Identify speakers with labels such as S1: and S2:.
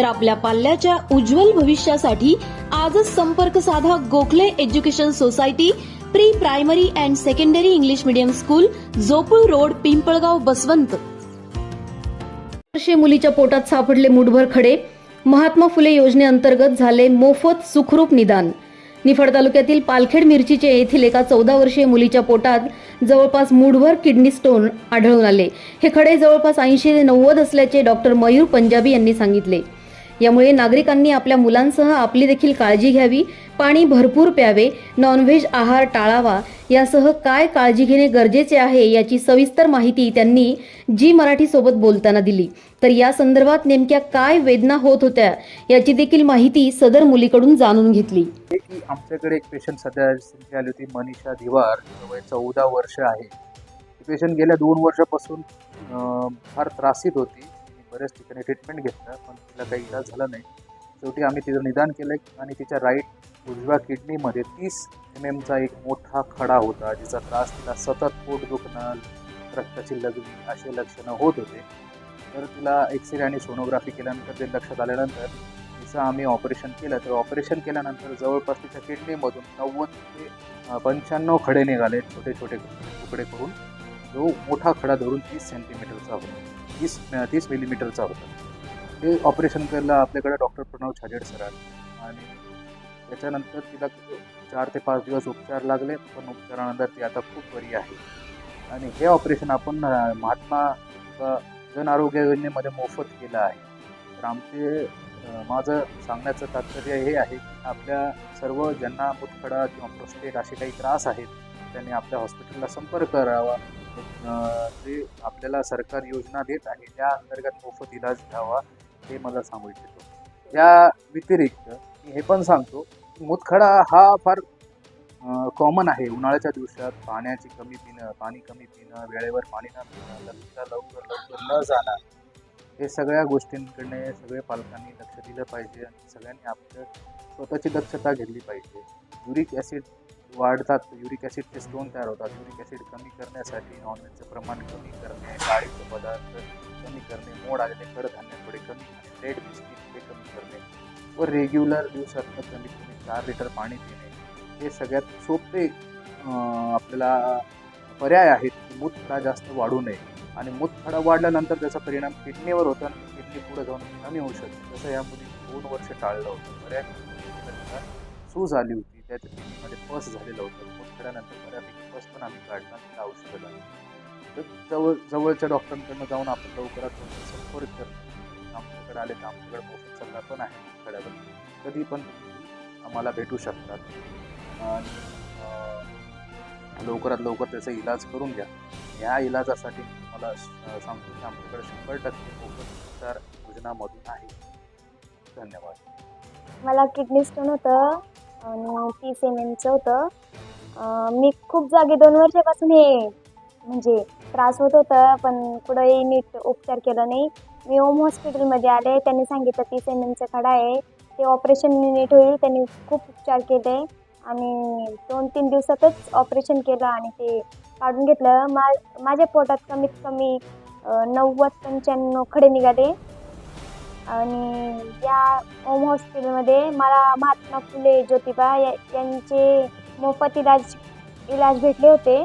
S1: तर आपल्या पाल्याच्या उज्ज्वल भविष्यासाठी आजच संपर्क साधा Gokhale education society pre primary and secondary English medium school Jopul road Pimpalgaon Baswant. वर्षे मुलीच्या पोटात सापडले मुठभर खडे. महात्मा फुले योजनेअंतर्गत झाले मोफत सुखरूप निदान. निफाड तालुक्यातील पालखेड मिरचीचे येथील एका चौदा वर्षीय मुलीच्या पोटात जवळपास मुठभर किडनी स्टोन आढळून आले. हे खडे जवळपास ऐंशी ते नव्वद असल्याचे डॉक्टर मयूर पंजाबी यांनी सांगितले. यामुळे नागरिकांनी आपल्या मुलांसह आपली देखील काळजी घ्यावी पाणी भरपूर प्यावे नॉनव्हेज आहार टाळावा यासह काय काळजी घेणे गरजेचे आहे याची सविस्तर माहिती त्यांनी जी मराठी सोबत बोलताना दिली. तर या संदर्भात नेमक्या काय वेदना होत होत्या याची देखील माहिती सदर मुलीकडून जाणून घेतली.
S2: आमच्याकडे एक पेशंट सध्या आली होती मनीषा धिवार वय चौदा वर्ष आहे. पेशंट गेल्या दोन वर्षापासून फार त्रासित होती. बऱ्याच ठिकाणी ट्रीटमेंट घेतलं पण तिला काही इलाज झाला नाही. शेवटी आम्ही तिचं निदान केलं आणि तिच्या राईट उजव्या किडनीमध्ये तीस एम एमचा एक मोठा खडा होता जिचा त्रास तिला सतत पोट दुखणं रक्ताची लगवी असे लक्षणं होत होते. तर तिला एक्सरे आणि सोनोग्राफी केल्यानंतर ते लक्षात आल्यानंतर तिचं आम्ही ऑपरेशन केलं. तर ऑपरेशन केल्यानंतर जवळपास तिच्या किडनीमधून नव्वद ते पंच्याण्णव खडे निघाले छोटे छोटे तुकडे करून. जो मोठा खडा धरून तीस सेंटीमीटरचा होता. तीस तीस मिलीमीटरचा होता. ते ऑपरेशन केलं आपल्याकडे डॉक्टर प्रणव छाजेड सरांनी आणि त्याच्यानंतर तिला चार ते पाच दिवस उपचार लागले पण उपचारानंतर ती आता खूप बरी आहे. आणि हे ऑपरेशन आपण महात्मा जन आरोग्य योजनेमध्ये मोफत केलं आहे. तर आमचे माझं सांगण्याचं तात्पर्य हे आहे की आपल्या सर्व ज्यांना मुतखडा किंवा प्रोस्टेट असे काही त्रास आहेत त्यांनी आपल्या हॉस्पिटलला संपर्क करावा. जे आपल्याला सरकार योजना देत आहे त्या अंतर्गत मोफत इलाज घ्यावा हे मला सांगू इच्छितो. या व्यतिरिक्त मी हे पण सांगतो मुतखडा हा फार कॉमन आहे. उन्हाळ्याच्या दिवसात पाण्याची कमी पिणं पाणी कमी पिणं वेळेवर पाणी न पिणं लग्नाला लवकर लवकर न जाणं हे सगळ्या गोष्टींकडे सगळे पालकांनी लक्ष दिलं पाहिजे आणि सगळ्यांनी आपलं स्वतःची दक्षता घेतली पाहिजे. युरिक ॲसिड वाढतात. युरिक ॲसिडचे स्टोन तयार होतात. युरिक ॲसिड कमी करण्यासाठी नॉनव्हेजचं प्रमाण कमी करणे डाळीचे पदार्थ कमी करणे मोड आलेले कडधान्य थोडे कमी करणे रेड बिस्किट हे कमी करणे व रेग्युलर दिवसातनं कमीत कमी चार लिटर पाणी पिणे. हे सगळ्यात सोपे आपल्याला पर्याय आहेत की मूतखडा जास्त वाढू नये. आणि मूतखडा वाढल्यानंतर त्याचा परिणाम किडनीवर होतो आणि किडनी पुढे जाऊन कमी होऊ शकते. जसं या मुली दोन वर्ष टाळलं होतं. बऱ्याच सूज आली होती. त्याच्या किडनीमध्ये पस झालेलं होतं. मूतखड्यानंतर बऱ्यापैकी पस पण आम्ही काढला तिला औषधं लागली तर जवळ जवळच्या डॉक्टरांकडनं जाऊन आपण लवकरात लवकर संपर्क करणं आमच्याकडे आले तर आमच्याकडे मोफत सल्ला पण आहे मूतखड्यावर कधी पण आम्हाला भेटू शकतात. आणि लवकरात लवकर त्याचा इलाज करून घ्या. या इलाजासाठी मला सांगतो की आमच्याकडे शंभर टक्के मोफत उपचार योजनामधून आहे. धन्यवाद.
S3: मला किडनी स्टोन होतं. आणि तीस एम एमचं होतं. अं, मी खूप जागी दोन वर्षापासून हे म्हणजे त्रास होत होता पण कुठंही नीट उपचार केला नाही. मी ओम हॉस्पिटलमध्ये आले त्यांनी सांगितलं तीस एम एमचा खडा आहे ते ऑपरेशन नीट होईल त्यांनी खूप उपचार केले. आणि दोन तीन दिवसातच ऑपरेशन केलं आणि ते काढून घेतलं. मा माझ्या पोटात कमीत कमी अं, नव्वद पंच्याण्णव खडे निघाले. आणि या ओम हॉस्पिटलमध्ये मला महात्मा फुले ज्योतिबा या यांचे मोफत इलाज इलाज भेटले होते.